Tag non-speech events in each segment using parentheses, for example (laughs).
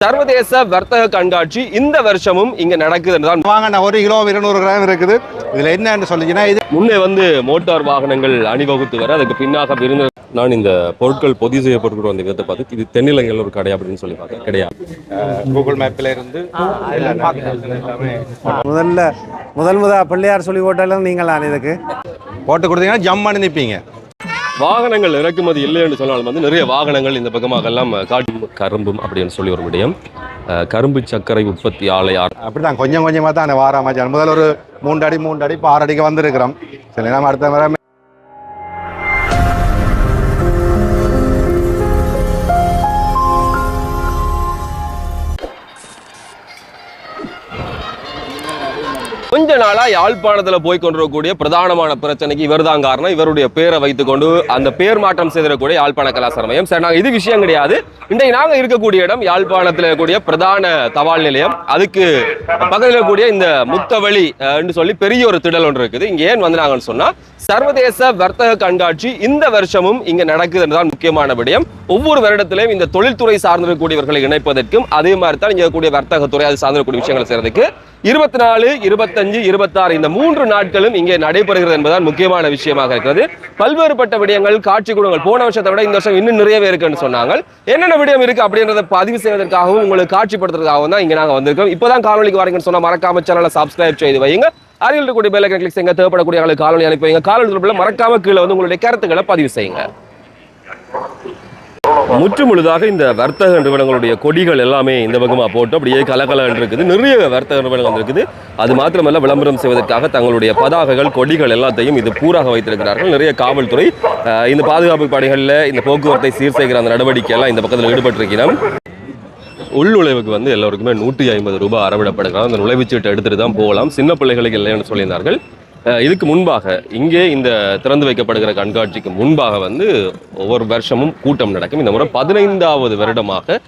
சர்வதேச வர்த்தக கண்காட்சி இந்த வருஷமும் இங்க நடக்குதுன்னு தான் வாங்கின ஒரு கிலோ இருநூறு கிராம் இருக்குது. இதுல என்னன்னு சொல்லிச்சுன்னா இது முன்னே வந்து மோட்டார் வாகனங்கள் அணிவகுத்து வர அதுக்கு பின்னாக விருந்த நான் இந்த பொருட்கள் பொதி செய்யப்பட்டு வந்த விதத்தை பார்த்து இது தென்னிலங்கையில் ஒரு கடை அப்படின்னு சொல்லி பார்த்தேன் கிடையாது கூகுள் மேப்ல இருந்து எல்லாமே முதல்ல முதல் முத பிள்ளையார் சொல்லி போட்டாலும் நீங்களாம் இதுக்கு. போட்டு கொடுத்தீங்கன்னா ஜம்மான்னு நிற்பீங்க வாகனங்கள் இறக்குமதி இல்லை என்று சொன்னாலும் வந்து நிறைய வாகனங்கள் இந்த பக்கமாக எல்லாம் காட்டு கரும்பும் அப்படின்னு சொல்லி ஒரு விடயம். கரும்பு சர்க்கரை உற்பத்தி ஆலை ஆர் அப்படிதான் கொஞ்சம் கொஞ்சமா தான் வார மச்சான் முதல்ல ஒரு மூன்று அடி மூன்று அடி இப்போ ஆறு அடிக்கு வந்திருக்கிறோம். சரி நம்ம அடுத்த முறை கொஞ்ச நாளா யாழ்ப்பாணத்துல போய் கொண்டிருக்கக்கூடிய பிரதானமான பிரச்சனைக்கு இவர்தான் காரணம். இவருடைய பேரை வைத்துக்கொண்டு அந்த பேர் மாற்றம் செய்திடக்கூடிய யாழ்ப்பாண கலாசார மையம். சரி நாங்கள் இது விஷயம் கிடையாது. இன்றைக்கு நாங்க இருக்கக்கூடிய இடம் யாழ்ப்பாணத்தில் இருக்கக்கூடிய பிரதான தபால் நிலையம். அதுக்கு பக்கத்தில் இருக்கக்கூடிய இந்த முத்தவழி அஹ், என்று சொல்லி பெரிய ஒரு திடல் ஒன்று இருக்குது. இங்க ஏன் வந்தாங்கன்னு சொன்னா சர்வதேச வர்த்தக கண்காட்சி இந்த வருஷமும் இங்க நடக்குதுன்னு தான் முக்கியமான விடயம். ஒவ்வொரு வருடத்திலையும் இந்த தொழில்துறை சார்ந்திருக்கக்கூடியவர்களை இணைப்பதற்கும் அதே மாதிரி தான் இங்கே கூடிய வர்த்தகத்துறை அது சார்ந்திருக்கக்கூடிய விஷயங்கள் செய்யறதுக்கு இருபத்தி நாலு இருபத்தஞ்சு இருபத்தாறு இந்த மூன்று நாட்களும் இங்கே நடைபெறுகிறது என்பதுதான் முக்கியமான விஷயமாக இருக்கிறது. பல்வேறுபட்ட விடயங்கள் காட்சி கூடங்கள் போன வருஷத்தை விட இந்த வருஷம் இன்னும் நிறையவே இருக்குன்னு சொன்னாங்க என்னென்ன விடயம் இருக்கு அப்படின்றத பதிவு செய்வதற்காகவும் உங்களுக்கு காட்சிப்படுத்துறதுக்காகவும் தான் இங்க நாங்க வந்திருக்கோம். இப்போதான் காணொலிக்கு வரீங்கன்னு சொன்னா மறக்காம சேனலை சப்ஸ்கிரைப் செய்து வைங்க அருகில் இருக்கக்கூடிய பெல் கிளிக் செய்யுங்க. தேவைப்படக்கூடிய எங்களுக்கு அனுப்பி வைங்க காணொலி தொடர்பில் மறக்காம கீழே வந்து உங்களுடைய கருத்துக்களை பதிவு செய்யுங்க. முற்று முழுதாக இந்த வர்த்தக நிறுவனங்களுடைய கொடிகள் எல்லாமே இந்த பக்கமா போட்டு அப்படியே கலகலன்னு இருக்குது. நிறைய வர்த்தக நிறுவனங்கள் இருக்குது அது மாத்திரமல்ல விளம்பரம் செய்வதற்காக தங்களுடைய பதாகைகள் கொடிகள் எல்லாத்தையும் இது பூராக வைத்திருக்கிறார்கள். நிறைய காவல்துறை அஹ், இந்த பாதுகாப்பு படைகளில் இந்த போக்குவரத்தை சீர் செய்கிற அந்த நடவடிக்கை எல்லாம் இந்த பக்கத்தில் ஈடுபட்டிருக்கிறோம். உள் நுழைவுக்கு வந்து எல்லோருக்குமே நூற்றி ஐம்பது ரூபாய் அறவிடப்படுகிறோம் அந்த நுழைவுச்சீட்டை எடுத்துட்டு தான் போகலாம். சின்ன பிள்ளைகளுக்கு இல்லைன்னு சொல்லியிருந்தார்கள். அஹ் இதுக்கு முன்பாக இங்கே இந்த திறந்து வைக்கப்படுகிற கண்காட்சிக்கு முன்பாக வந்து ஒவ்வொரு வருஷமும் கூட்டம் நடக்கும். இந்த முறை பதினைந்தாவது வருடமாக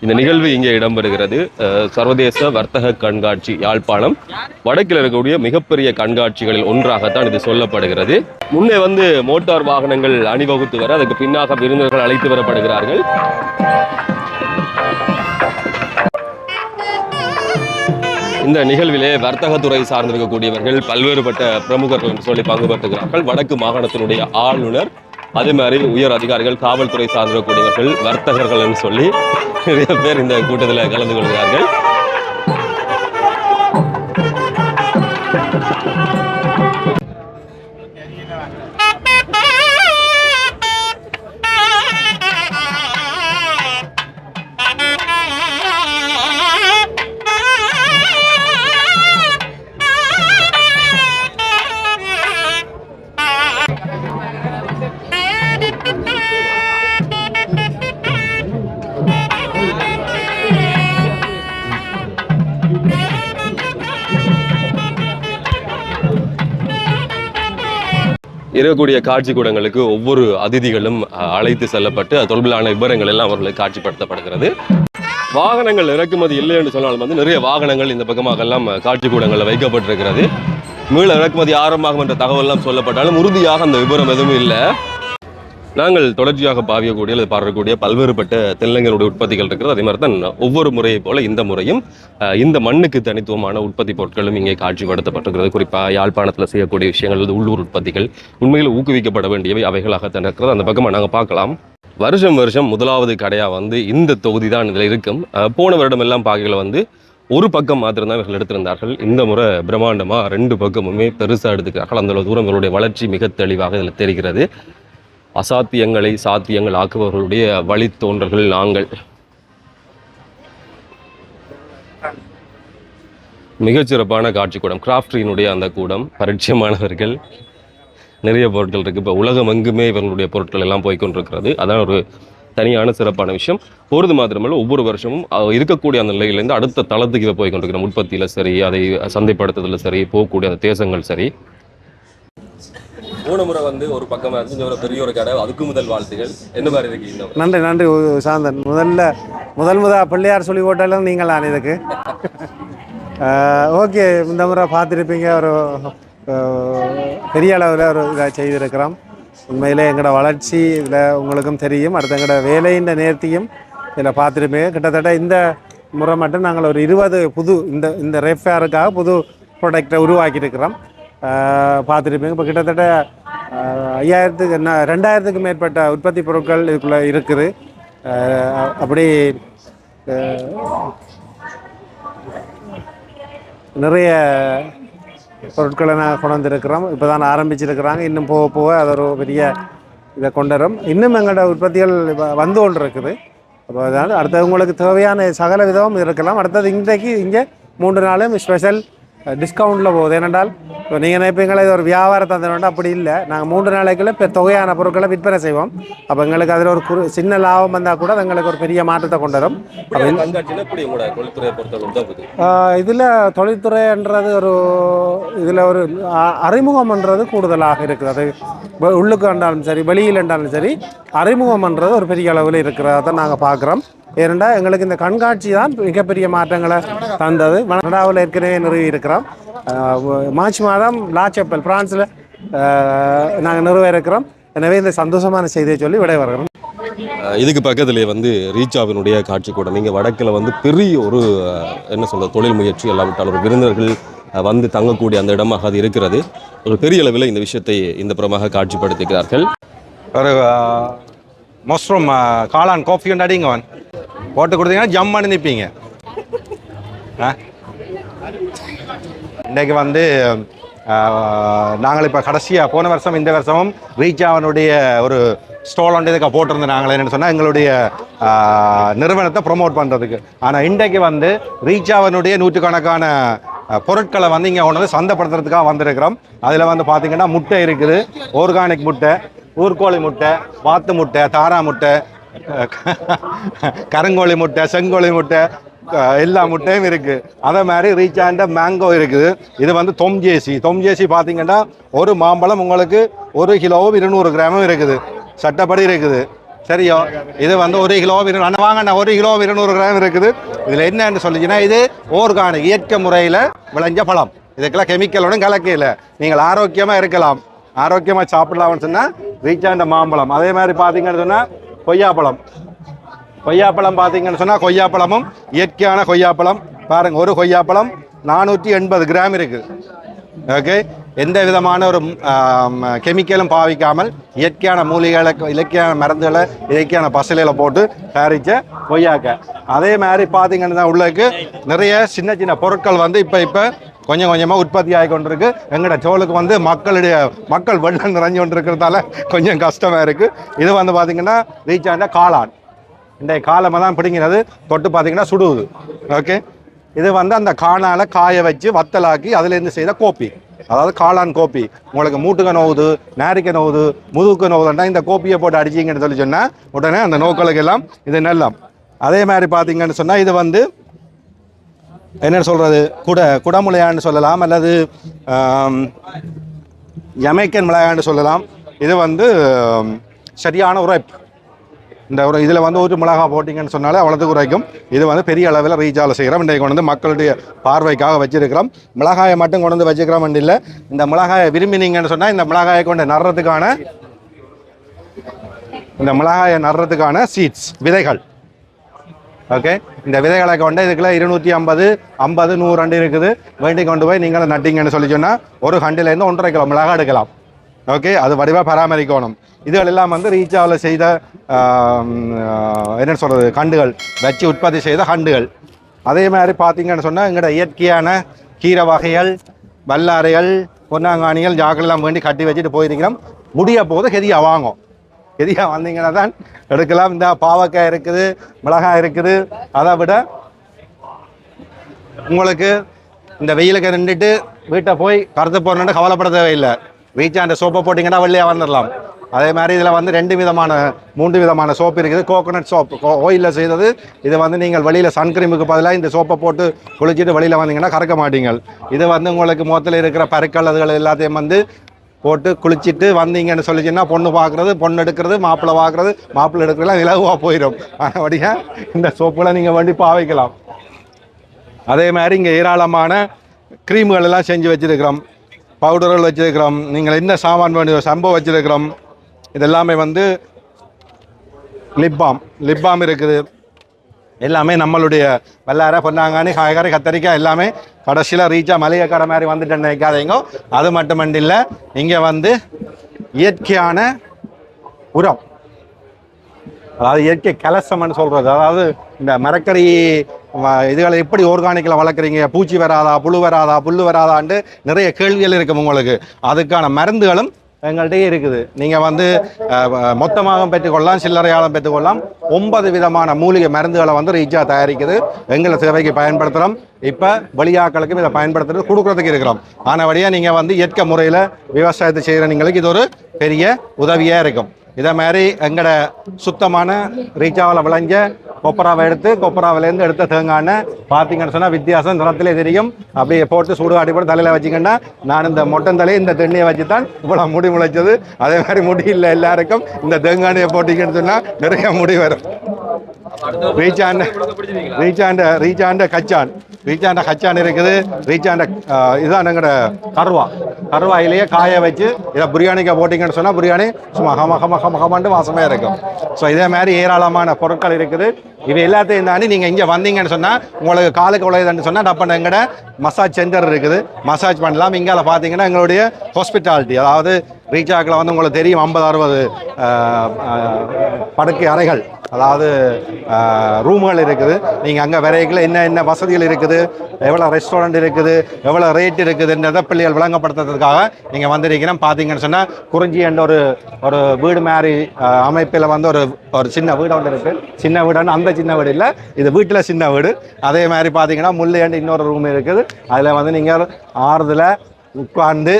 இந்த நிகழ்வு இங்கே இடம்பெறுகிறது. அஹ் சர்வதேச வர்த்தக கண்காட்சி யாழ்ப்பாணம். வடக்கில் இருக்கக்கூடிய மிகப்பெரிய கண்காட்சிகளில் ஒன்றாகத்தான் இது சொல்லப்படுகிறது. முன்னே வந்து மோட்டார் வாகனங்கள் அணிவகுத்து வர அதுக்கு பின்னாக விருந்தினர்கள் அழைத்து வரப்படுகிறார்கள். இந்த நிகழ்விலே வர்த்தகத்துறை சார்ந்திருக்கக்கூடியவர்கள் பல்வேறுபட்ட பிரமுகர்கள் என்று சொல்லி பங்கு பெற்றுகிறார்கள் வடக்கு மாகாணத்தினுடைய ஆளுநர் அதே மாதிரி உயர் அதிகாரிகள் காவல்துறை சார்ந்திருக்கக்கூடியவர்கள் வர்த்தகர்கள் என்று சொல்லி நிறைய பேர் இந்த கூட்டத்தில் கலந்து கொள்கிறார்கள். இருக்கக்கூடிய காட்சி கூடங்களுக்கு ஒவ்வொரு அதிதிகளும் அழைத்து செல்லப்பட்டு அது தொடர்பிலான விவரங்கள் எல்லாம் அவர்களுக்கு காட்சிப்படுத்தப்படுகிறது. வாகனங்கள் இறக்குமதி இல்லை என்று சொன்னாலும் வந்து நிறைய வாகனங்கள் இந்த பக்கமாக எல்லாம் காட்சி கூடங்களில் வைக்கப்பட்டிருக்கிறது. மீள இறக்குமதி ஆரம்பமாகும் என்ற தகவல் எல்லாம் சொல்லப்பட்டாலும் உறுதியாக அந்த விவரம் எதுவும் இல்லை. நாங்கள் தொடர்ச்சியாக பாவியக்கூடிய அல்லது பாடக்கூடிய பல்வேறுபட்ட தென்னங்களுடைய உற்பத்திகள் இருக்கிறது. அதே மாதிரி தான் ஒவ்வொரு முறையை போல இந்த முறையும் இந்த மண்ணுக்கு தனித்துவமான உற்பத்தி பொருட்களும் இங்கே காட்சிப்படுத்தப்பட்டிருக்கிறது. குறிப்பாக யாழ்ப்பாணத்தில் செய்யக்கூடிய விஷயங்கள் அல்லது உள்ளூர் உற்பத்திகள் உண்மையில் ஊக்குவிக்கப்பட வேண்டியவை அவைகளாகத்தான் இருக்கிறது. அந்த பக்கமாக நாங்கள் பார்க்கலாம். வருஷம் வருஷம் முதலாவது கடையாக வந்து இந்த தொகுதி தான் இதில் இருக்கும். போன வருடம் எல்லாம் பாகைகளை வந்து ஒரு பக்கம் மாத்திரம்தான் இவர்கள் எடுத்திருந்தார்கள். இந்த முறை பிரம்மாண்டமாக ரெண்டு பக்கமுமே பெருசாக எடுத்துக்கிறார்கள். அந்த தூரம் இவருடைய வளர்ச்சி மிக தெளிவாக இதில் தெரிகிறது. அசாத்தியங்களை சாத்தியங்கள் ஆக்குபவர்களுடைய வழித்தோன்றல்கள் நாங்கள். மிகச்சிறப்பான காட்சி கூடம் கிராஃப்ட்ரியினுடைய அந்த கூடம் பரிச்சயமானவர்கள் நிறைய பொருட்கள் இருக்குது இப்போ உலகம் எங்குமே இவர்களுடைய பொருட்கள் எல்லாம் போய்கொண்டிருக்கிறது அதான் ஒரு தனியான சிறப்பான விஷயம். பொழுது மாத்திரமல்ல ஒவ்வொரு வருஷமும் இருக்கக்கூடிய அந்த நிலையிலேருந்து அடுத்த தளத்துக்கு இதை போய் கொண்டிருக்கிறோம். உற்பத்தியில் சரி அதை சந்தைப்படுத்துதலில் சரி போகக்கூடிய அந்த தேசங்கள் சரி. போன முறை வந்து ஒரு பக்கம் இருந்து பெரிய ஒரு கடை அதுக்கு முதல் வாழ்த்துகள். என்ன மாதிரி இருக்கு நன்றி நன்றி சாந்தன். முதல்ல முதல் முதல் பிள்ளையார் சொல்லி போட்டாலும் நீங்களாம் இதுக்கு. ஓகே இந்த முறை பார்த்துருப்பீங்க. ஒரு பெரிய அளவில் ஒரு இதாக செய்திருக்கிறோம். உண்மையிலே எங்களோட வளர்ச்சி இதில் உங்களுக்கும் தெரியும். அடுத்த எங்களோட வேலையின் நேர்த்தியும் இதில் பார்த்துருப்பீங்க. கிட்டத்தட்ட இந்த முறை மட்டும் நாங்கள் ஒரு இருபது புது இந்த இந்த ரெஃபேருக்காக புது ப்ராடக்டை உருவாக்கியிருக்கிறோம். பார்த்துருப்பீங்க. இப்போ கிட்டத்தட்ட ஐயாயிரத்துக்கு என்ன ரெண்டாயிரத்துக்கு மேற்பட்ட உற்பத்தி பொருட்கள் இதுக்குள்ளே இருக்குது. அப்படி நிறைய பொருட்களை நான் கொண்டு வந்திருக்கிறோம். இப்போ தான் ஆரம்பிச்சிருக்கிறாங்க. இன்னும் போக போக அது ஒரு பெரிய இதை கொண்டு வரும். இன்னும் எங்களோட உற்பத்திகள் வந்து கொண்டு இருக்குது அப்போ அதனால் அடுத்தது உங்களுக்கு தேவையான சகல விதமும் இருக்கலாம். அடுத்தது இன்றைக்கு இங்கே மூன்று நாளும் ஸ்பெஷல் டிஸ்கவுண்ட்டில் போகுது. ஏனென்றால் இப்போ நீங்கள் நினைப்பீங்களா இது ஒரு வியாபார தந்திரம் அப்படி இல்லை. நாங்கள் மூன்று நாளைக்குள்ள இப்போ தொகையான பொருட்களை விற்பனை செய்வோம். அப்போ எங்களுக்கு அதில் ஒரு குறு சின்ன லாபம் வந்தால் கூட அது எங்களுக்கு ஒரு பெரிய மாற்றத்தை கொண்டு வரும். இதில் தொழில்துறைன்றது ஒரு இதில் ஒரு அறிமுகம்ன்றது கூடுதலாக இருக்குது. அது உள்ளுக்கு இருந்தாலும் சரி வெளியில் இருந்தாலும் சரி அறிமுகம்ன்றது ஒரு பெரிய அளவில் இருக்கிறத நாங்கள் பார்க்குறோம். ஏனென்றால் எங்களுக்கு இந்த கண்காட்சி தான் மிகப்பெரிய மாற்றங்களை தந்தது. கனடாவில் ஏற்கனவே நிறுவி இருக்கிறோம் மார்ச் மாதம் லா செப்பல் பிரான்ஸில் நாங்கள் நிறுவ இருக்கிறோம் எனவே இந்த சந்தோஷமான செய்தியை சொல்லி விடைபெறுகிறோம் இதுக்கு பக்கத்திலே வந்து ரீச்சாவினுடைய காட்சி கூட. நீங்கள் வடக்கில் வந்து பெரிய ஒரு என்ன சொல்ற தொழில் முயற்சி எல்லாவிட்டால் ஒரு விருந்தினர்கள் அஹ், வந்து தங்கக்கூடிய அந்த இடமாக அது இருக்கிறது. ஒரு பெரிய அளவில் இந்த விஷயத்தை இந்த புறமாக காட்சிப்படுத்துகிறார்கள். ஒரு மஷ்ரூம் காளான் காஃபி ஒன்று அடிங்க போட்டு கொடுத்தீங்கன்னா ஜம்மானு நிற்பீங்க இன்றைக்கு வந்து நாங்கள் இப்போ கடைசியாக போன வருஷம் இந்த வருஷமும் ரீச்சாவனுடைய ஒரு ஸ்டால் ஒன்று இதுக்கு போட்டிருந்தோம் நாங்கள் என்னென்னு சொன்னால் எங்களுடைய நிறுவனத்தை ப்ரொமோட் பண்ணுறதுக்கு ஆனால் இன்றைக்கு வந்து ரீச்சாவனுடைய நூற்றுக்கணக்கான பொருட்களை வந்து இங்கே ஒன்று சந்தைப்படுத்துறதுக்காக வந்திருக்கிறோம். அதில் வந்து பார்த்தீங்கன்னா முட்டை இருக்குது. ஆர்கானிக் முட்டை ஊர்கோழி முட்டை வாத்து முட்டை தாரா முட்டை (laughs) கருங்கோழி முட்டை செங்கோழி முட்டை எல்லா முட்டையும் இருக்குது அதே மாதிரி ரீச் ஆண்ட மேங்கோ இருக்குது. இது வந்து தொம்ஜேசி தொம்ஜேசி பார்த்தீங்கன்னா ஒரு மாம்பழம் உங்களுக்கு ஒரு கிலோவும் இருநூறு கிராமும் இருக்குது. சட்டப்படி இருக்குது. சரியோ? இது வந்து ஒரு கிலோ அண்ணா வாங்கண்ணா ஒரு கிலோ இருநூறு கிராம் இருக்குது. இதில் என்னன்னு சொல்லிச்சுன்னா இது ஓர்கானிக் இயற்கை முறையில் விளைஞ்ச பழம். இதுக்கெல்லாம் கெமிக்கலோடும் கலக்கையில் நீங்கள் ஆரோக்கியமாக இருக்கலாம். ஆரோக்கியமாக சாப்பிடலாம்னு சொன்னால் ரீச் ஆண்ட மாம்பழம். அதே மாதிரி பார்த்தீங்கன்னு சொன்னால் கொய்யாப்பழம். கொய்யாப்பழம் பார்த்தீங்கன்னு சொன்னால் கொய்யாப்பழமும் இயற்கையான கொய்யாப்பழம். பாருங்கள் ஒரு கொய்யாப்பழம் நானூற்றி எண்பது கிராம் இருக்குது ஓகே? எந்த விதமான ஒரு கெமிக்கலும் பாவிக்காமல் இயற்கையான மூலிகளை இலக்கியான மருந்துகளை இயற்கையான பசலையில் போட்டு தயாரித்த கொய்யாக்க. அதே மாதிரி பார்த்தீங்கன்னா உள்ளக்கு நிறைய சின்ன சின்ன பொருட்கள் வந்து இப்போ இப்போ கொஞ்சம் கொஞ்சமாக உற்பத்தி ஆகி கொண்டிருக்கு. எங்களோட சோளுக்கு வந்து மக்களுடைய மக்கள் வெள்ளம் நிறைஞ்சு கொண்டிருக்கிறதால கொஞ்சம் கஷ்டமாக இருக்குது இது வந்து பார்த்திங்கன்னா ரீச் ஆன காளான். இன்றைய காலமாக தான் பிடிங்கிறது தொட்டு பார்த்தீங்கன்னா சுடுவது ஓகே இது வந்து அந்த காணால காய வச்சு வத்தலாக்கி அதுலேருந்து செய்த கோப்பி. அதாவது காளான் கோப்பி. உங்களுக்கு மூட்டுக்க நோவுது நேரிக்க நோவுது முதுகுக்கு நோவுதுன்னா இந்த கோப்பியை போட்டு அடிச்சிங்கன்னு சொல்லி சொன்னால் உடனே அந்த நோக்களுக்கு எல்லாம் இது நெல்லம். அதே மாதிரி பார்த்தீங்கன்னு சொன்னால் இது வந்து என்ன சொல்கிறது குட குடமுலையான்னு சொல்லலாம் அல்லது யமைக்கன் மிளகான்னு சொல்லலாம். இது வந்து சரியான உரைப்பு. இந்த ஒரு இதில் வந்து ஒரு மிளகா போட்டிங்கன்னு சொன்னாலே அவ்வளோத்துக்கு குறைக்கும். இது வந்து பெரிய அளவில் ரீச்சால் செய்கிறோம் இன்றைக்கு கொண்டு வந்து மக்களுடைய பார்வைக்காக வச்சுருக்கிறோம். மிளகாயை மட்டும் கொண்டு வந்து வச்சுக்கிறோம் இல்லை. இந்த மிளகாயை விரும்பினீங்கன்னு சொன்னால் இந்த மிளகாயை கொண்டு நடுறதுக்கான இந்த மிளகாயை நடுறதுக்கான சீட்ஸ் விதைகள். ஓகே இந்த விதைகளை கொண்டு இதுக்குள்ள இருநூற்றி ஐம்பது ஐம்பது நூறு அண்டு இருக்குது. வேண்டி கொண்டு போய் நீங்களும் நட்டிங்கன்னு சொல்லி சொன்னால் ஒரு ஹண்டிலேருந்து ஒன்றரை கிலோ மிளகா எடுக்கலாம். ஓகே அது வடிவாக பராமரிக்கணும். இதுகள் எல்லாம் வந்து ரீச்சாவில் செய்த என்ன சொல்கிறது கண்டுகள். வச்சு உற்பத்தி செய்த கண்டுகள். அதே மாதிரி பார்த்தீங்கன்னு சொன்னால் எங்களோட இயற்கையான கீரை வகைகள் வல்லாரைகள் பொன்னாங்காணிகள் ஜாக்கெல்லாம் வேண்டி கட்டி வச்சுட்டு போயிருக்கிறோம். முடிய போது ஹெதியாக வாங்கும். ஹெதியாக வந்தீங்கன்னா தான் எடுக்கலாம். இந்த பாவக்காய் இருக்குது மிளகாய் இருக்குது. அதை விட உங்களுக்கு இந்த வெயிலுக்கு நின்றுட்டு வீட்டை போய் கருத்து போடணுன்னு கவலைப்பட தேவையில்லை. வீச்சா அந்த சோப்பை போட்டிங்கன்னா வெள்ளையாக வந்துடலாம். அதே மாதிரி இதில் வந்து ரெண்டு விதமான மூன்று விதமான சோப்பு இருக்குது. கோகோனட் சோப் ஓயிலில் செய்தது. இது வந்து நீங்கள் வெளியில் சன்கிரீமுக்கு பதிலாக இந்த சோப்பை போட்டு குளிச்சுட்டு வெளியில் வந்தீங்கன்னா கறக்க மாட்டீங்க இது வந்து உங்களுக்கு முகத்தில் இருக்கிற பருக்கள் அதுகள் எல்லாத்தையும் வந்து போட்டு குளிச்சுட்டு வந்தீங்கன்னு சொல்லிச்சுன்னா பொண்ணு பார்க்குறது பொண்ணு எடுக்கிறது மாப்பிள்ளை பார்க்குறது மாப்பிள்ளை எடுக்கிறதுலாம் இலகுவாக போயிடும். ஆனபடியாக இந்த சோப்புலாம் நீங்கள் வண்டி பாவைக்கலாம். அதே மாதிரி இங்கே ஏராளமான க்ரீம்கள் எல்லாம் செஞ்சு வச்சுருக்கிறோம். பவுடர்கள் வச்சுருக்கிறோம். நீங்கள் என்ன சாமான் வேண்டிய சம்பவம் வச்சுருக்கிறோம். இதெல்லாமே வந்து லிப்பாம் லிப்பாம் இருக்குது. எல்லாமே நம்மளுடைய வெள்ளார பொன்னாங்கானி காய்கறி கத்தரிக்காய் எல்லாமே கடைசியில் ரீச்சாக மளிகை கடை மாதிரி வந்துட்டு நினைக்காதீங்க. அது மட்டுமண்டு இல்லை இங்கே வந்து இயற்கையான உரம். அதாவது இயற்கை கலசம்னு சொல்கிறது அதாவது இந்த மரக்கறி இதுகளை எப்படி ஆர்கானிக்கில் வளர்க்குறீங்க? பூச்சி வராதா புழு வராதா புல் வராதான்ட்டு நிறைய கேள்விகள் இருக்கும் உங்களுக்கு. அதுக்கான மருந்துகளும் எங்கள்கிட்டயே இருக்குது. நீங்கள் வந்து மொத்தமாக பெற்றுக்கொள்ளலாம் சில்லறையாலும் பெற்றுக்கொள்ளலாம். ஒன்பது விதமான மூலிகை மருந்துகளை வந்து ரீச்சாக தயாரிக்குது. எங்களை சேவைக்கு பயன்படுத்துகிறோம் இப்போ வெளியாக்களுக்கும் இதை பயன்படுத்துறது கொடுக்குறதுக்கு இருக்கிறோம். ஆனபடியாக நீங்கள் வந்து இயற்கை முறையில் விவசாயத்தை செய்கிற நீங்களுக்கு இது ஒரு பெரிய உதவியாக இருக்கும். இதே மாதிரி எங்கட சுத்தமான ரீச்சாவில் விளைஞ்ச கொப்பராவை எடுத்து கொப்பராவிலேருந்து எடுத்த தேங்காய் பார்த்தீங்கன்னு சொன்னால் வித்தியாசம் நிறத்திலே தெரியும். அப்படியே போட்டு சூடு போட்டு தலையில் வச்சிங்கன்னா நான் இந்த மொட்டந்தலையை இந்த தென்னையை வச்சு தான் இவ்வளோ முடி முளைச்சது. அதே மாதிரி முடி இல்லை எல்லாருக்கும் இந்த தேங்காயை போட்டிங்கன்னு சொன்னால் நிறைய முடி வரும். ரீச்சாண்ட ரீச்சாண்ட ரீச்சாண்ட கச்சான். ரீச்சாண்ட ஹச்சான் இருக்குது. ரீச்சாண்ட இதுதான் எங்களோட கருவா. கருவாயிலேயே காய வச்சு இதை பிரியாணிக்கு போட்டிங்கன்னு சொன்னால் பிரியாணி சும்மா ஹம ஹம ஹம ஹமன்ட்டு வாசமே இருக்கும். ஸோ இதே மாதிரி ஏராளமான பொருட்கள் இருக்குது. இது எல்லாத்தையும் தாண்டி நீங்கள் இங்கே வந்தீங்கன்னு சொன்னால் உங்களுக்கு காலுக்கு உழையதுன்னு சொன்னால் டப்பன் எங்கட மசாஜ் சென்டர் இருக்குது. மசாஜ் பண்ணலாம். இங்கால பார்த்தீங்கன்னா எங்களுடைய ஹாஸ்பிட்டாலிட்டி அதாவது ரீச்சாக்கில் வந்து உங்களுக்கு தெரியும் ஐம்பது அறுபது படுக்கை அறைகள். அதாவது ரூம்கள் இருக்குது. நீங்கள் அங்கே விரைக்கில் என்ன என்ன வசதிகள் இருக்குது எவ்வளோ ரெஸ்டாரண்ட் இருக்குது எவ்வளோ ரேட் இருக்குதுன்றதை பிள்ளைகள் விளங்கப்படுத்துறதுக்காக நீங்கள் வந்திருக்கிறோம் பார்த்தீங்கன்னு சொன்னால் குறிஞ்சி என்ற ஒரு ஒரு வீடு மாதிரி அமைப்பில் வந்து ஒரு ஒரு சின்ன வீடு ஒன்று இருக்குது சின்ன வீடுன்னு அந்த சின்ன வீடு இல்லை இது வீட்டில் சின்ன வீடு. அதே மாதிரி பார்த்தீங்கன்னா முல்லையாண்டு இன்னொரு ரூம் இருக்குது. அதில் வந்து நீங்கள் ஆறுதில் உட்கார்ந்து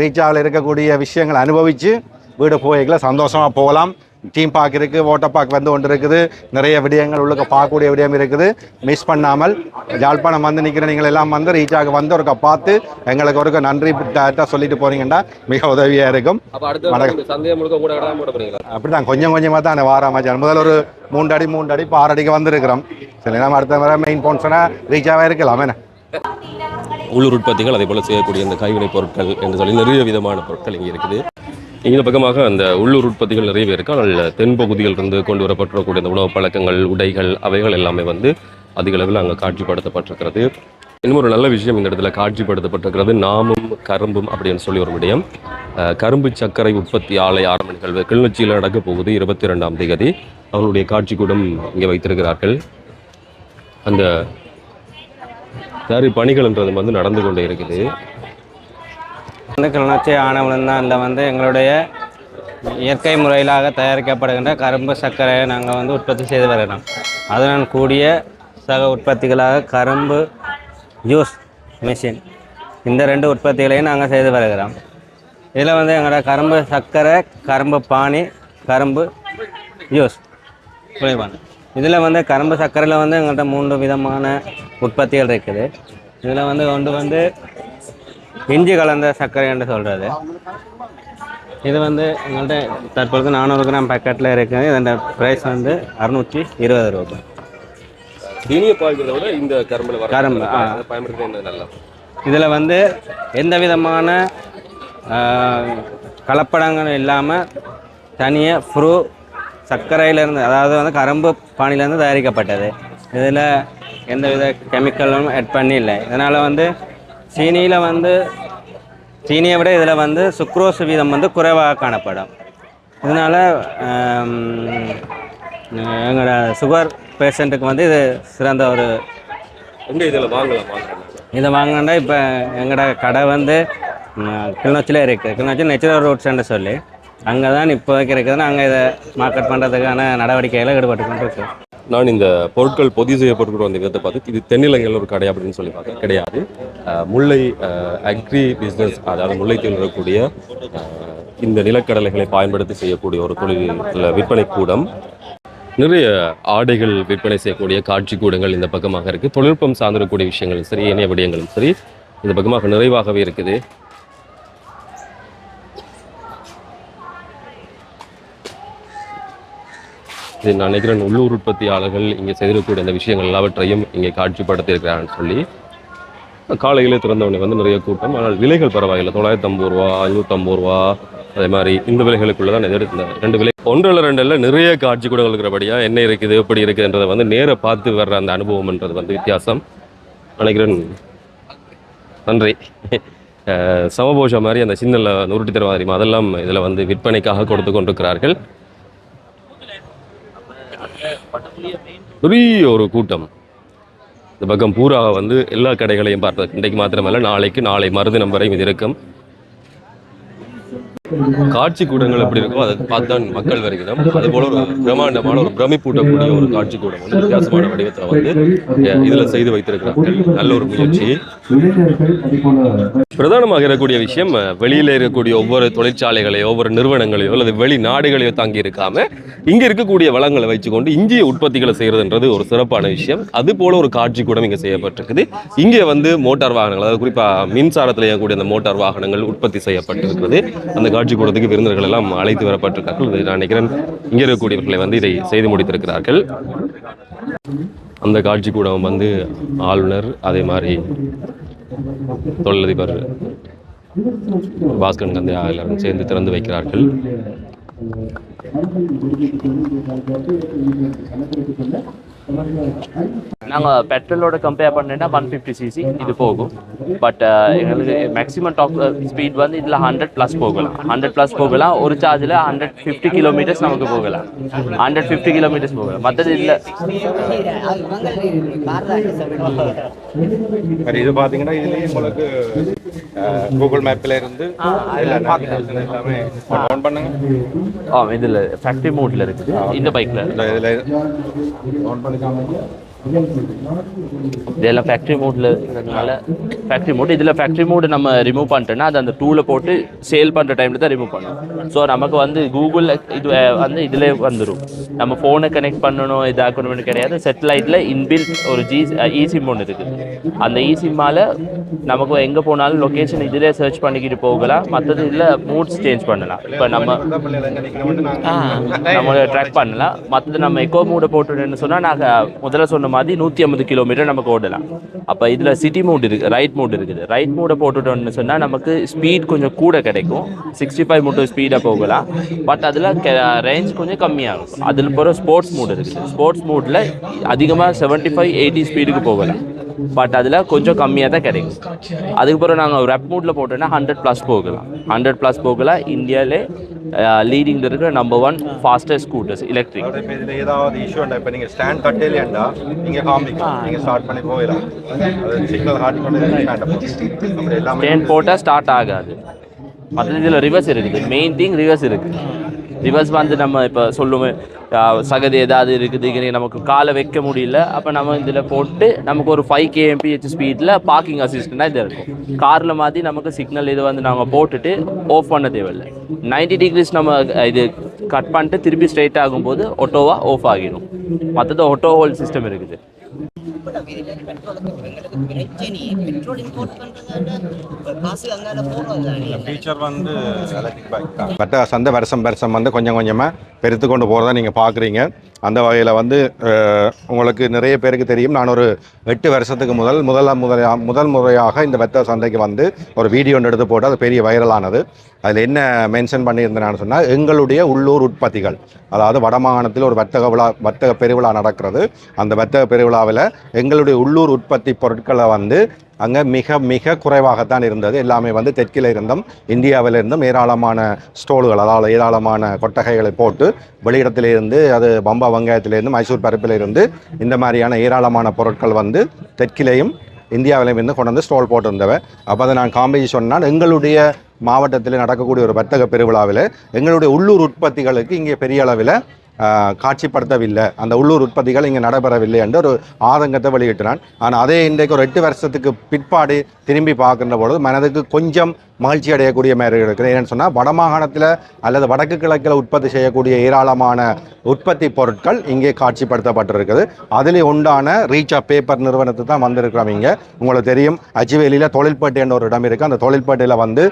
ரீச்சாவில் இருக்கக்கூடிய விஷயங்களை அனுபவித்து வீடு போய்களை சந்தோஷமாக போகலாம். டீம் பார்க் இருக்குது வாட்டர் பார்க் வந்து ஒன்று இருக்குது. நிறைய விடயங்கள் உள்ளுக்க பார்க்கக்கூடிய விடயம் இருக்குது. மிஸ் பண்ணாமல் யாழ்ப்பாணம் வந்து நிற்கிற நீங்கள் எல்லாம் வந்து ரீச்சாக வந்து ஒருக்கா பார்த்து எங்களுக்கு ஒருக்க நன்றி சொல்லிட்டு போனீங்கன்னா மிக உதவியாக இருக்கும். அப்படிதான் கொஞ்சம் கொஞ்சமாக தான் வார மச்சான் முதல்ல ஒரு மூன்று அடி மூன்று அடி இப்போ ஆறு அடிக்கு வந்திருக்கிறோம். சரி நம்ம அடுத்த முறை மெயின் போன்ஸ்னால் ரீச்சாகவே இருக்கலாம் என்ன? உள்ளூர் உற்பத்திகள் அதே போல் செய்யக்கூடிய இந்த கைவினைப் பொருட்கள் என்று சொல்லி நிறைய விதமான பொருட்கள் இங்கே இருக்குது. இந்த பக்கமாக அந்த உள்ளூர் உற்பத்திகள் நிறையவே இருக்கு ஆனால் தென்பகுதியில் இருந்து கொண்டு வரப்பட்டிருக்கக்கூடிய இந்த உணவு பழக்கங்கள் உடைகள் அவைகள் எல்லாமே வந்து அதிக அளவில் அங்கே காட்சிப்படுத்தப்பட்டிருக்கிறது. இன்னும் ஒரு நல்ல விஷயம் இந்த இடத்துல காட்சிப்படுத்தப்பட்டிருக்கிறது. நாமும் கரும்பும் அப்படின்னு சொல்லி ஒரு விடயம். கரும்பு சர்க்கரை உற்பத்தி ஆலை ஆரம்ப நிகழ்வு கிளிநொச்சியில் நடக்க போகுது இருபத்தி ரெண்டாம் தேதி. அவர்களுடைய காட்சி கூடம் இங்கே வைத்திருக்கிறார்கள். அந்த தயாரி பணிகள்ன்றது வந்து நடந்து கொண்டு இருக்குது. வந்து ஆனவளம் தான் இதில் வந்து எங்களுடைய இயற்கை முறையிலாக தயாரிக்கப்படுகின்ற கரும்பு சர்க்கரையை நாங்கள் வந்து உற்பத்தி செய்து வருகிறோம். அதனால் கூடிய சக உற்பத்திகளாக கரும்பு ஜூஸ் மிஷின் இந்த ரெண்டு உற்பத்திகளையும் நாங்கள் செய்து வருகிறோம். இதில் வந்து எங்களோட கரும்பு சர்க்கரை கரும்பு பானி கரும்பு ஜூஸ். குளிர்பானம் இதில் வந்து கரும்பு சர்க்கரையில் வந்து எங்கள்கிட்ட மூன்று விதமான உற்பத்திகள் இருக்குது. இதில் வந்து ஒன்று வந்து இஞ்சி கலந்த சர்க்கரை என்று சொல்கிறது இது வந்து எங்கள்கிட்ட தற்பொழுது நானூறு கிராம் பேக்கெட்டில் இருக்குது. இதோட ப்ரைஸ் வந்து அறுநூற்றி இருபது ரூபாய். இனிய பாய்கிறத விட இந்த கரும்புல கரும்பு, நல்லா இதில் வந்து எந்த விதமான கலப்படங்கள் இல்லாமல் தனியாக ஃப்ரூ சர்க்கரையிலேருந்து அதாவது வந்து கரும்பு பானிலேருந்து தயாரிக்கப்பட்டது. இதில் எந்த வித கெமிக்கலும் ஆட் பண்ணி இல்லை இதனால் வந்து சீனியில் வந்து சீனியை விட இதில் வந்து சுக்ரோஸ் வீதம் வந்து குறைவாக காணப்படும். இதனால் எங்களோட சுகர் பேஷண்ட்டுக்கு வந்து இது சிறந்த ஒரு எங்க இதுல வாங்கலாம் இதை வாங்கினா இப்போ எங்களோட கடை வந்து கிளிநொச்சியில் இருக்குது கிளிநொச்சி நேச்சுரல் ரூட்ஸ்ன்னு சொல்லி. அங்கே தான் இப்போதைக்கு இருக்குது. நாங்கள் இதை மார்க்கெட் பண்ணுறதுக்கான நடவடிக்கைகளை ஈடுபட்டு கொண்டு இருக்கோம் நான் இந்த பொருட்கள் பொதிவு செய்யப்பட்டு வந்த விதத்தை பார்த்து இது தென்னிலங்கையில் ஒரு கடை அப்படின்னு சொல்லி பார்த்தேன் கிடையாது. முல்லை அக்ரி பிஸ்னஸ் அதாவது முல்லைத்தீவில் இருக்கக்கூடிய இந்த நிலக்கடலைகளை பயன்படுத்தி செய்யக்கூடிய ஒரு தொழில் விற்பனை கூடம். நிறைய ஆடைகள் விற்பனை செய்யக்கூடிய காட்சி கூடங்கள் இந்த பக்கமாக இருக்குது தொழில்நுட்பம் சார்ந்திருக்கக்கூடிய விஷயங்களும் சரி இணைய விடயங்களும் சரி இந்த பக்கமாக நிறைவாகவே இருக்குது. நான் நினைக்கிறேன் உள்ளூர் உற்பத்தியாளர்கள் இங்கே செய்திருக்கக்கூடிய இந்த விஷயங்கள் எல்லாவற்றையும் இங்கே காட்சிப்படுத்தியிருக்கிறான்னு சொல்லி காலையிலே திறந்தவனே வந்து நிறைய கூட்டம் ஆனால் விலைகள் பரவாயில்லை. தொள்ளாயிரத்தி ஐம்பது ரூபா ஐநூற்றம்பது ரூபா அதே மாதிரி இந்த விலைகளுக்குள்ள தான் எதிர்த்து இருக்கு. ரெண்டு விலை ஒன்றில் ரெண்டில் நிறைய காட்சி கூட இருக்கிறபடியாக என்ன இருக்குது எப்படி இருக்குதுன்றதை வந்து நேராக பார்த்து வர்ற அந்த அனுபவம்ன்றது வந்து வித்தியாசம். நினைக்கிறேன் நன்றி. சமபோஷம் மாதிரி அந்த சின்னல உருட்டி தர மாதிரி அதெல்லாம் இதில் வந்து விற்பனைக்காக கொடுத்து கொண்டிருக்கிறார்கள். பெரிய ஒரு கூட்டம். இந்த பக்கம் பூரா வந்து எல்லா கடைகளையும் பார்ப்பது இன்றைக்கு மாத்திரமல்ல நாளைக்கு நாளை மருது நம்பரையும் இது இருக்கும். காட்சி கூடங்கள் எப்படி இருக்கோ அதை பார்த்து மக்கள் வருகிறோம். அது போல ஒரு பிரம்மாண்டமான ஒரு பிரமிப்பூட்டக்கூடிய ஒரு காட்சி கூடம் வந்து வித்தியாசமான வடிவத்தில் வந்து அஹ், இதுல செய்து வைத்திருக்கிறார்கள். நல்ல ஒரு முயற்சி. பிரதானமாக இருக்கக்கூடிய விஷயம் அஹ், வெளியில இருக்கக்கூடிய ஒவ்வொரு தொழிற்சாலைகளையோ ஒவ்வொரு நிறுவனங்களையோ அல்லது வெளி நாடுகளையோ தாங்கி இருக்காம இங்க இருக்கக்கூடிய வளங்களை வச்சுக்கொண்டு இந்திய உற்பத்திகளை செய்யறதுன்றது ஒரு சிறப்பான விஷயம். அது போல ஒரு காட்சி கூடம் இங்க செய்யப்பட்டிருக்குது. இங்கே வந்து மோட்டார் வாகனங்கள் அதாவது குறிப்பா மின்சாரத்தில் இயங்கக்கூடிய அந்த மோட்டார் வாகனங்கள் உற்பத்தி செய்யப்பட்டிருக்கிறது. அந்த காட்சி கூடத்துக்கு எல்லாம் அழைத்து வரப்பட்டிருக்கார்கள் நான் நினைக்கிறேன் இங்கே இருக்கக்கூடியவர்களை வந்து இதை செய்து முடித்திருக்கிறார்கள். அந்த காட்சி கூடம் வந்து ஆளுநர் அதே மாதிரி தொழிலதிபர் பாஸ்கரன் கந்தையா எல்லாரும் சேர்ந்து திறந்து வைக்கிறார்கள். நாங்கள் பெட்ரோலோட கம்பேர் பண்ணேன்னா ஒன் ஃபிஃப்டி சிசி இது போகும். பட் எங்களுக்கு மேக்ஸிமம் டாப் ஸ்பீட் வந்து இதில் ஹண்ட்ரட் ப்ளஸ் போகலாம். ஹண்ட்ரட் ப்ளஸ் போகலாம். ஒரு சார்ஜில் ஹண்ட்ரட் ஃபிஃப்டி கிலோமீட்டர்ஸ் நமக்கு போகலாம். ஹண்ட்ரட் ஃபிஃப்டி கிலோமீட்டர்ஸ் போகலாம். மற்றது இல்லை. இது பார்த்தீங்கன்னா இதுலேயே உங்களுக்கு கூகுள் மேப்பில் இருந்து எல்லாமே ஆன் பண்ணுங்க. ஆ இதில் ஃபேக்ட்ரி மோட்டில் இருக்குது. இந்த பைக்கில் இதில் ஆன் பண்ணிக்காம இதெல்லாம் ஃபேக்ட்ரி மோடில் இருக்கிறதுனால ஃபேக்ட்ரி மோட் இதில் ஃபேக்ட்ரி மோடு நம்ம ரிமூவ் பண்ணிட்டோன்னா அது அந்த டூலை போட்டு சேல் பண்ணுற டைமில் தான் ரிமூவ் பண்ணணும் ஸோ நமக்கு வந்து கூகுளில் இது வந்து இதில் வந்துடும் நம்ம ஃபோனை கனெக்ட் பண்ணணும் இதாக்கணும்னு கிடையாது. செட்டிலைட்டில் இன்பில் ஒரு ஜி இ சிம் ஒன்று இருக்குது அந்த இ சிம்மால் நமக்கு எங்கே போனாலும் லொக்கேஷன் இதிலே சர்ச் பண்ணிக்கிட்டு போகலாம். மற்றது இதில் மூட்ஸ் சேஞ்ச் பண்ணலாம். இப்போ நம்ம நம்ம ட்ராக் பண்ணலாம். மற்றது நம்ம எக்கோ மூட போட்டுட்டோன்னு சொன்னால் நாங்கள் முதல்ல சொன்ன மாதிரி நூற்றி ஐம்பது கிலோமீட்டர் நமக்கு ஓடலாம். அப்போ இதில் சிட்டி மூட் இருக்குது ரைட் மூட் இருக்குது. ரைட் மூடை போட்டுட்டோம்னு சொன்னால் நமக்கு ஸ்பீட் கொஞ்சம் கூட கிடைக்கும். சிக்ஸ்டி ஃபைவ் மட்டும் ஸ்பீடாக போகலாம். பட் அதில் ரேஞ்ச் கொஞ்சம் கம்மியாக இருக்கும் அதில் போகிற ஸ்போர்ட்ஸ் மூட் இருக்குது. ஸ்போர்ட்ஸ் மூடில் அதிகமாக செவன்ட்டி ஃபைவ் எயிட்டி ஸ்பீடுக்கு போகலாம். பட் அதில் கொஞ்சம் கம்மியாக தான் கிடைக்கும். அதுக்கப்புறம் நாங்கள் ரெப் மூட்டில் போட்டோன்னா ஹண்ட்ரட் ப்ளஸ் போகலாம். ஹண்ட்ரட் ப்ளஸ் போகலாம். இந்தியாவிலே லீடிங்கில் இருக்கிற number one fastest scooters electric இப்போ இதில் ஏதாவது இஷ்யூ உண்டா? இப்போ நீங்கள் ஸ்டாண்ட் கட்டலையாண்டா நீங்கள் காமிக்கலாம் நீங்கள் ஸ்டார்ட் பண்ணி போயிடலாம் சிக்னல் ஹார்ட் பண்ணி ஸ்டாண்டை போட்டால் ஸ்டார்ட் ஆகாது. மற்ற இதில் ரிவர்ஸ் இருக்குது. மெயின் திங் ரிவர்ஸ் இருக்குது ரிவர்ஸ் வந்து நம்ம இப்போ சொல்லுவோம் சகதி ஏதாவது இருக்குது நமக்கு காலை வைக்க முடியல அப்போ நம்ம இதில் போட்டு நமக்கு ஒரு ஃபைவ் கேஎம்பிஹெச் ஸ்பீடில் பார்க்கிங் அசிஸ்டண்ட்டாக இது இருக்கும். காரில் மாதிரி நமக்கு சிக்னல் இது வந்து நாங்கள் போட்டுட்டு ஆஃப் பண்ண தேவையில்லை. 90 டிகிரிஸ் நம்ம இது கட் பண்ணிட்டு திருப்பி ஸ்ட்ரைட் ஆகும்போது ஒட்டோவாக ஆஃப் ஆகிடும். மற்றது ஒட்டோ ஹோல் சிஸ்டம் இருக்குது. எங்களுக்கு பிரச்சனை பெட்ரோல் இம்போர்ட் காசு வந்து சந்தை வருஷம் வருஷம் வந்து கொஞ்சம் கொஞ்சமாக பெருத்து கொண்டு போகிறத நீங்கள் பார்க்குறீங்க அந்த வகையில் வந்து உங்களுக்கு நிறைய பேருக்கு தெரியும். நான் ஒரு எட்டு வருஷத்துக்கு முதல் முதல் முதலாக முதல் முறையாக இந்த வெத்த சந்தைக்கு வந்து ஒரு வீடியோ ஒன்று எடுத்து போட்டு அது பெரிய வைரலானது. அதில் என்ன மென்ஷன் பண்ணியிருந்தேன்னு சொன்னால் எங்களுடைய உள்ளூர் உற்பத்திகள் அதாவது வடமாகாணத்தில் ஒரு வர்த்தக விழா வர்த்தக பெருவிழா நடக்கிறது. அந்த வர்த்தக பெருவிழாவில் எங்களுடைய உள்ளூர் உற்பத்தி பொருட்களை வந்து அங்கே மிக மிக குறைவாகத்தான் இருந்தது. எல்லாமே வந்து தெற்கில் இருந்தும் இந்தியாவில் இருந்தும் ஏராளமான ஸ்டோல்கள் அதாவது ஏராளமான கொட்டகைகளை போட்டு வெளியிடத்திலிருந்து அது பம்பா வங்காயத்திலேருந்து மைசூர் பருப்பிலிருந்து இந்த மாதிரியான ஏராளமான பொருட்கள் வந்து தெற்கிலேயும் இந்தியாவிலையும் இருந்து கொண்டு வந்து ஸ்டால் போட்டிருந்தவன் அப்போ அதை நான் காம்பேஜி சொன்னால் எங்களுடைய மாவட்டத்தில் நடக்கக்கூடிய ஒரு வர்த்தக பெருவிழாவில் எங்களுடைய உள்ளூர் உற்பத்திகளுக்கு இங்கே பெரிய அளவில் காட்சிப்படுத்தவில்லை. அந்த உள்ளூர் உற்பத்திகள் இங்கே நடைபெறவில்லை என்று ஒரு ஆதங்கத்தை வெளியிட்டினான் ஆனால் அதே இன்றைக்கு ஒரு எட்டு வருஷத்துக்கு பிற்பாடு திரும்பி பார்க்கின்ற பொழுது மனதுக்கு கொஞ்சம் மகிழ்ச்சி அடையக்கூடிய மாதிரி இருக்குது. ஏன்னு சொன்னால் வடமாகாணத்தில் அல்லது வடக்கு கிழக்கில் உற்பத்தி செய்யக்கூடிய ஏராளமான உற்பத்தி பொருட்கள் இங்கே காட்சிப்படுத்தப்பட்டிருக்குது. அதில் உண்டான ரீச் ஆஃப் பேப்பர் நிறுவனத்தை தான் வந்திருக்கிறோம் இங்கே. உங்களுக்கு தெரியும் அச்சுவேலியில் தொழில்பேட்டை என்ற ஒரு இடம் இருக்குது அந்த தொழில்பேட்டையில் வந்து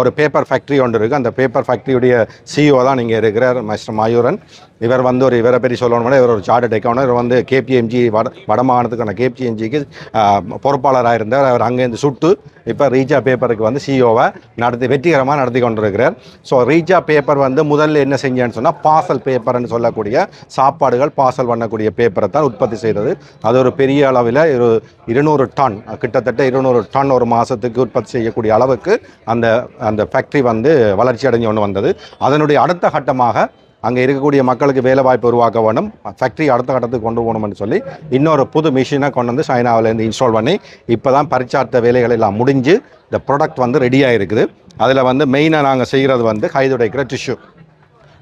ஒரு பேப்பர் ஃபேக்ட்ரி ஒன்று இருக்குது அந்த பேப்பர் ஃபேக்ட்ரியுடைய சிஇஓ தான் இங்கே இருக்கிறார் மிஸ்டர் மாயூரன். இவர் வந்து ஒரு இவரை பற்றி சொல்லணும்னா இவர் ஒரு சார்ட்டட் அக்கௌண்ட் இவர் வந்து கேபிஎம்ஜி வட வடமாகாணத்துக்கான கேபிஎம்ஜிக்கு பொறுப்பாளராக இருந்தார். அவர் அங்கேருந்து சுட்டு இப்போ ரீச்சா பேப்பருக்கு வந்து சிஓவை நடத்தி வெற்றிகரமாக நடத்தி கொண்டிருக்கிறார். ஸோ ரீச்சா பேப்பர் வந்து முதல்ல என்ன செஞ்சேன்னு சொன்னால் பார்சல் பேப்பர்னு சொல்லக்கூடிய சாப்பாடுகள் பார்சல் பண்ணக்கூடிய பேப்பரை தான் உற்பத்தி செய்தது. அது ஒரு பெரிய அளவில் ஒரு இருநூறு டன் கிட்டத்தட்ட இருநூறு டன் ஒரு மாதத்துக்கு உற்பத்தி செய்யக்கூடிய அளவுக்கு அந்த அந்த ஃபேக்ட்ரி வந்து வளர்ச்சி அடைஞ்சு ஒன்று வந்தது. அதனுடைய அடுத்த கட்டமாக அங்கே இருக்கக்கூடிய மக்களுக்கு வேலை வாய்ப்பு உருவாக்க வேணும். ஃபேக்ட்ரி அடுத்த கட்டத்துக்கு கொண்டு போகணும்னு சொல்லி இன்னொரு புது மிஷினை கொண்டு வந்து சைனாவிலேருந்து இன்ஸ்டால் பண்ணி இப்போ தான் பரிச்சார்த்த வேலைகள் எல்லாம் முடிஞ்சு இந்த ப்ராடக்ட் வந்து ரெடியாக இருக்குது அதில் வந்து மெயினாக நாங்கள் செய்கிறது வந்து கைதுடைக்கிற டிஷ்யூ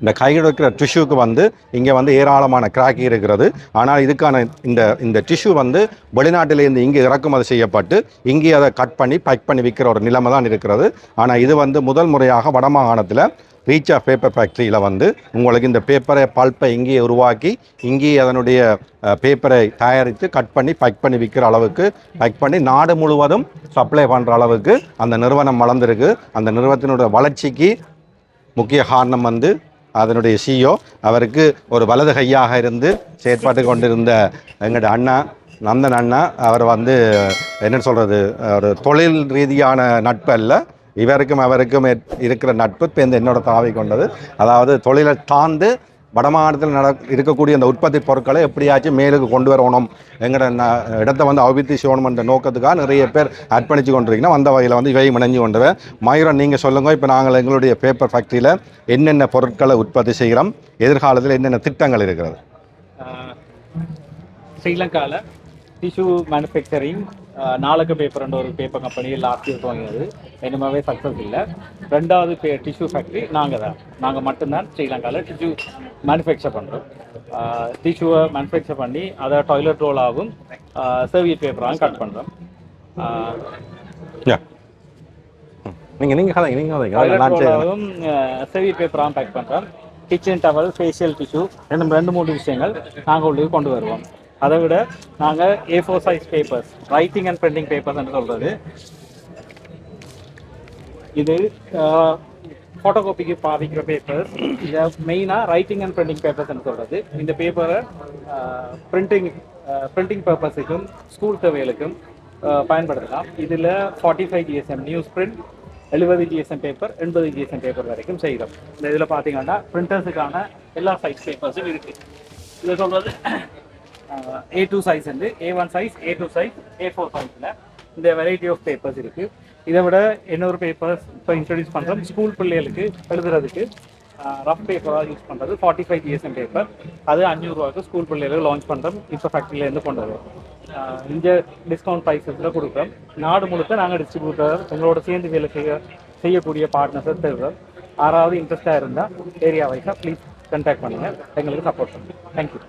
இந்த கையெடுக்கிற டிஷ்யூக்கு வந்து இங்கே வந்து ஏராளமான கிராக் இருக்கிறது. ஆனால் இதுக்கான இந்த இந்த டிஷ்யூ வந்து வெளிநாட்டிலேருந்து இங்கே இறக்குமதி செய்யப்பட்டு இங்கே அதை கட் பண்ணி பேக் பண்ணி விற்கிற ஒரு நிலைமை தான் இருக்கிறது. ஆனால் இது வந்து முதல் முறையாக வடமாகாணத்தில் ரீச்சா ஆஃப் பேப்பர் ஃபேக்ட்ரியில் வந்து உங்களுக்கு இந்த பேப்பரை பல்ப்பை இங்கேயே உருவாக்கி இங்கேயே அதனுடைய பேப்பரை தயாரித்து கட் பண்ணி பேக் பண்ணி விற்கிற அளவுக்கு பேக் பண்ணி நாடு முழுவதும் சப்ளை பண்ணுற அளவுக்கு அந்த நிறுவனம் வளர்ந்துருக்கு. அந்த நிறுவனத்தினுடைய வளர்ச்சிக்கு முக்கிய காரணம் வந்து அதனுடைய சிஓ அவருக்கு ஒரு வலது கையாக இருந்து செயற்பட்டு கொண்டிருந்த எங்களோட அண்ணா நந்தன் அண்ணா அவர் வந்து என்ன சொல்கிறது ஒரு தொழில் ரீதியான நட்பு அல்ல. இவருக்கும் அவருக்கும் இருக்கிற நட்பு இப்போ இந்த என்னோட தாவை கொண்டது. அதாவது தொழிலை தாழ்ந்து வடமாநிலத்தில் நட இருக்கக்கூடிய அந்த உற்பத்தி பொருட்களை எப்படியாச்சும் மேலுக்கு கொண்டு வரணும் எங்களோட ந- இடத்தை வந்து அபிவிருத்தி செய்யணும்ன்ற நோக்கத்துக்காக நிறைய பேர் அர்ப்பணித்து கொண்டிருக்கீங்கன்னா அந்த வகையில் வந்து இவை இணைஞ்சு கொண்டுவேன் மயூரன் நீங்கள் சொல்லுங்கள் இப்போ நாங்கள் எங்களுடைய பேப்பர் ஃபேக்ட்ரியில் என்னென்ன பொருட்களை உற்பத்தி செய்கிறோம்? எதிர்காலத்தில் என்னென்ன திட்டங்கள் இருக்கிறது? ஸ்ரீலங்காவில் டிஷ்யூ மேனுஃபேக்சரிங் நாலக்க பேப்பர்ன்ற ஒரு பேப்பர் கம்பெனி லாஸ்ட் இயர் துவங்கினது இனிமேவே சக்ஸஸ் இல்லை. ரெண்டாவது பே டிஷ்யூ ஃபேக்ட்ரி நாங்கள் தான் நாங்கள் மட்டும்தான் ஸ்ரீலங்காவில் டிஷ்யூ மேனுஃபேக்சர் பண்ணுறோம் டிஷ்யூவை மேனுஃபேக்சர் பண்ணி அதை டாய்லெட் ரோலாகவும் சர்வீஸ் பேப்பராகவும் கட் பண்ணுறோம் நீங்கள் நீங்கள் கதைங்க நீங்கள் கதைங்க ரோலாகவும் சர்வீஸ் பேப்பராகவும் பேக் பண்ணுறோம் கிச்சன் டவல் ஃபேஷியல் டிஷ்யூ ரெண்டு ரெண்டு மூணு விஷயங்கள் நாங்கள் உள்ளே கொண்டு வருவோம். அதை விட நாங்கள் A four size papers writing and printing papers சொல்கிறது இது ஃபோட்டோ காப்பிக்கு பாதிக்கிற பேப்பர்ஸ் இதை மெயினாக ரைட்டிங் அண்ட் பிரிண்டிங் பேப்பர்ஸ்ன்னு சொல்கிறது இந்த பேப்பரை பிரிண்டிங் பிரிண்டிங் பர்பஸுக்கும் ஸ்கூல் தேவைகளுக்கும் பயன்படுத்தலாம். இதில் forty five GSM news print எழுபது ஜிஎஸ்எம் பேப்பர் எண்பது ஜிஎஸ்எம் பேப்பர் வரைக்கும் செய்கிறோம் இந்த இதில் பார்த்தீங்கன்னா பிரிண்டர்ஸுக்கான எல்லா சைஸ் பேப்பர்ஸும் இருக்குது இதை சொல்கிறது ஏ டூ சைஸ் வந்து A one size A two size A four சைஸில் இந்த வெரைட்டி ஆஃப் பேப்பர்ஸ் இருக்குது இதை விட இன்னொரு பேப்பர்ஸ் இப்போ இன்ட்ரடியூஸ் பண்ணுறோம் ஸ்கூல் பிள்ளைகளுக்கு எழுதுறதுக்கு ரஃப் பேப்பராக யூஸ் பண்ணுறது ஃபார்ட்டி ஃபைவ் ஜிஎஸ்எம் பேப்பர் அது அஞ்சூறுவாக்கு ஸ்கூல் பிள்ளைகளுக்கு லான்ச் பண்ணுறோம் இப்போ ஃபேக்ட்ரியிலேருந்து கொண்டு வரோம். இந்த இங்கே டிஸ்கவுண்ட் ப்ரைஸஸில் கொடுக்குறோம். நாடு முழுக்க நாங்கள் டிஸ்ட்ரிபியூட்டர் எங்களோட சேர்ந்து வேலை செய்ய செய்யக்கூடிய பார்ட்னர்ஸை தருகிறோம் ஆறாவது இன்ட்ரெஸ்ட்டாக இருந்தால் ஏரியா வைஸாக ப்ளீஸ் கண்டாக்ட் பண்ணுங்கள் எங்களுக்கு சப்போர்ட் பண்ணுங்கள் தேங்க்யூ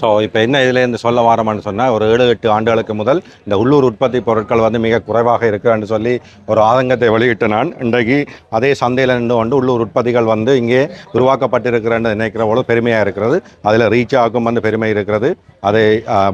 ஸோ இப்போ என்ன இதுலேருந்து சொல்ல வாரமான்னு சொன்னால் ஒரு ஏழு எட்டு ஆண்டுகளுக்கு முதல் இந்த உள்ளூர் உற்பத்தி பொருட்கள் வந்து மிக குறைவாக இருக்குன்னு சொல்லி ஒரு ஆதங்கத்தை வெளியிட்டு நான் இன்றைக்கு அதே சந்தையில் நின்று கொண்டு உள்ளூர் உற்பத்திகள் வந்து இங்கே உருவாக்கப்பட்டிருக்கிறேன்னு நினைக்கிறவங்களும் பெருமையாக இருக்கிறது. அதில் ரீச்சாவுக்கும் வந்து பெருமை இருக்கிறது. அதை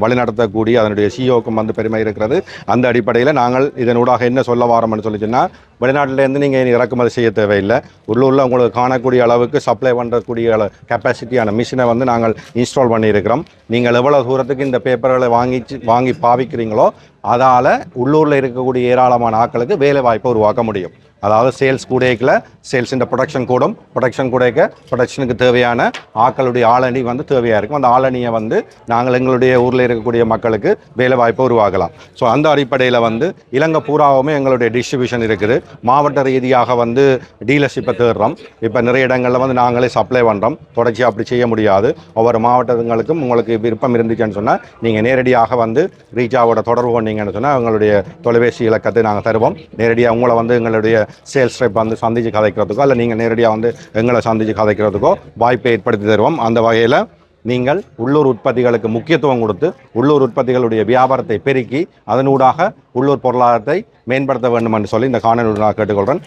வழிநடத்தக்கூடிய அதனுடைய சிஓக்கும் வந்து பெருமை இருக்கிறது. அந்த அடிப்படையில் நாங்கள் இதனூடாக என்ன சொல்ல வாரோம்னு சொல்லி சொன்னால் வெளிநாட்டிலேருந்து நீங்கள் இறக்குமதி செய்ய தேவையில்லை. உள்ளூரில் உங்களுக்கு காணக்கூடிய அளவுக்கு சப்ளை பண்ணுறக்கூடிய கெப்பாசிட்டியான மிஷினை வந்து நாங்கள் இன்ஸ்டால் பண்ணியிருக்கிறோம். நீங்கள் எவ்வளோ தூரத்துக்கு இந்த பேப்பர்களை வாங்கி வாங்கி பாவிக்கிறீங்களோ அதால் உள்ளூரில் இருக்கக்கூடிய ஏராளமான ஆட்களுக்கு வேலை வாய்ப்பை உருவாக்க முடியும். அதாவது சேல்ஸ் கூடைக்கில் சேல்ஸின் ப்ரொடக்ஷன் கூடும். ப்ரொடக்ஷன் கூடைக்க ப்ரொடக்ஷனுக்கு தேவையான ஆக்களுடைய ஆளணி வந்து தேவையாக இருக்கும். அந்த ஆளணியை வந்து நாங்கள் எங்களுடைய ஊரில் இருக்கக்கூடிய மக்களுக்கு வேலை வாய்ப்பை உருவாக்கலாம். ஸோ அந்த அடிப்படையில் வந்து இலங்கை பூராவுமே எங்களுடைய டிஸ்ட்ரிபியூஷன் இருக்குது. மாவட்ட ரீதியாக வந்து டீலர்ஷிப்பை தேடுறோம். இப்போ நிறைய இடங்களில் வந்து நாங்களே சப்ளை பண்ணுறோம் தொடர்ச்சியாக அப்படி செய்ய முடியாது. ஒவ்வொரு மாவட்டங்களுக்கும் உங்களுக்கு விருப்பம் இருந்துச்சுன்னு சொன்னால் நீங்கள் நேரடியாக வந்து ரீச்சாவோட தொடர்பு பண்ணீங்கன்னு சொன்னால் எங்களுடைய தொலைபேசி இலக்கத்தை நாங்கள் தருவோம். நேரடியாக உங்களை வந்து எங்களுடைய சேல்ஸ் ரெப் வந்து சந்திச்சு கதைக்கிறதுக்கோ இல்லை நீங்கள் நேரடியாக வந்து எங்களை சந்திச்சு கதைக்கிறதுக்கோ வாய்ப்பை ஏற்படுத்தி தருவோம். அந்த வகையில் நீங்கள் உள்ளூர் உற்பத்திகளுக்கு முக்கியத்துவம் கொடுத்து உள்ளூர் உற்பத்திகளுடைய வியாபாரத்தை பெருக்கி அதனூடாக உள்ளூர் பொருளாதாரத்தை மேம்படுத்த வேண்டும் என்று சொல்லி இந்த காணொலி நான் கேட்டுக்கொள்கிறேன்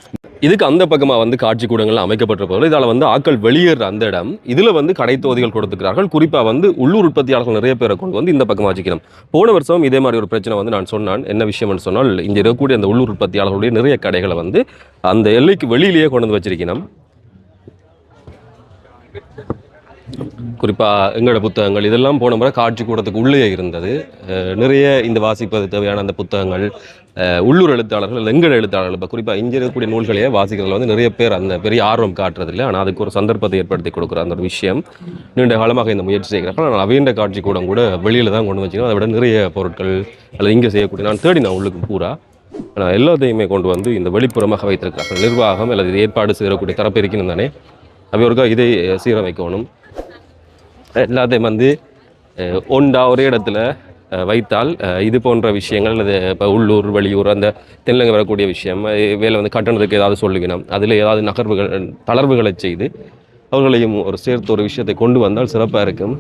இதுக்கு அந்த பக்கமாக வந்து காட்சி கூடங்கள் அமைக்கப்பட்டிருப்பது இதால் வந்து ஆக்கள் வெளியேற அந்த இடம். இதில் வந்து கடை கொடுத்துக்கிறார்கள் குறிப்பாக வந்து உள்ளூர் உற்பத்தியாளர்கள் நிறைய பேரை கொண்டு வந்து இந்த பக்கம் வச்சுக்கணும். போன வருஷம் இதே மாதிரி ஒரு பிரச்சனை வந்து நான் சொன்னான். என்ன விஷயம்னு சொன்னால் இங்கே இருக்கக்கூடிய அந்த உள்ளூர் உற்பத்தியாளர்களுடைய நிறைய கடைகளை வந்து அந்த எல்லைக்கு வெளியிலேயே கொண்டு வந்து வச்சிருக்கணும். குறிப்பாக எங்களோட புத்தகங்கள் இதெல்லாம் போன முறை காட்சி கூடத்துக்கு உள்ளே இருந்தது. நிறைய இந்த வாசிப்பது தேவையான அந்த புத்தகங்கள் உள்ளூர் எழுத்தாளர்கள் இல்லை எங்கள் எழுத்தாளர்கள் இப்போ குறிப்பாக இங்கே இருக்கக்கூடிய நூல்களையே வாசிக்கிறதுல வந்து நிறைய பேர் அந்த பெரிய ஆர்வம் காட்டுறதில்லை. ஆனால் அதுக்கு ஒரு சந்தர்ப்பத்தை ஏற்படுத்தி கொடுக்குற அந்த ஒரு விஷயம். நீண்ட காலமாக இந்த முயற்சி செய்கிறார்கள். ஆனால் அவையண்ட காட்சி கூடம் கூட வெளியில் தான் கொண்டு வச்சுக்கணும் அதை விட நிறைய பொருட்கள் அல்லது இங்கே செய்யக்கூடிய நான் தேடி நான் உள்ளுக்கு பூரா. ஆனால் எல்லாத்தையுமே கொண்டு வந்து இந்த வெளிப்புறமாக வைத்திருக்கிறார்கள். நிர்வாகம் அல்லது இது ஏற்பாடு செய்யக்கூடிய தரப்பு இருக்கணும் தானே அவையோருக்கா இதை சீரமைக்கணும். எல்லாத்தையும் வந்து ஒண்டா ஒரே இடத்துல வைத்தால் இது போன்ற விஷயங்கள் அல்லது இப்போ உள்ளூர் வெளியூர் அந்த தென்னிலங்கை வரக்கூடிய விஷயம் வேலை வந்து கட்டணத்துக்கு ஏதாவது சொல்லுவினோம் அதில் ஏதாவது நகர்வுகள் தளர்வுகளை செய்து அவர்களையும் ஒரு சேர்த்து ஒரு விஷயத்தை கொண்டு வந்தால் சிறப்பாக இருக்கும்.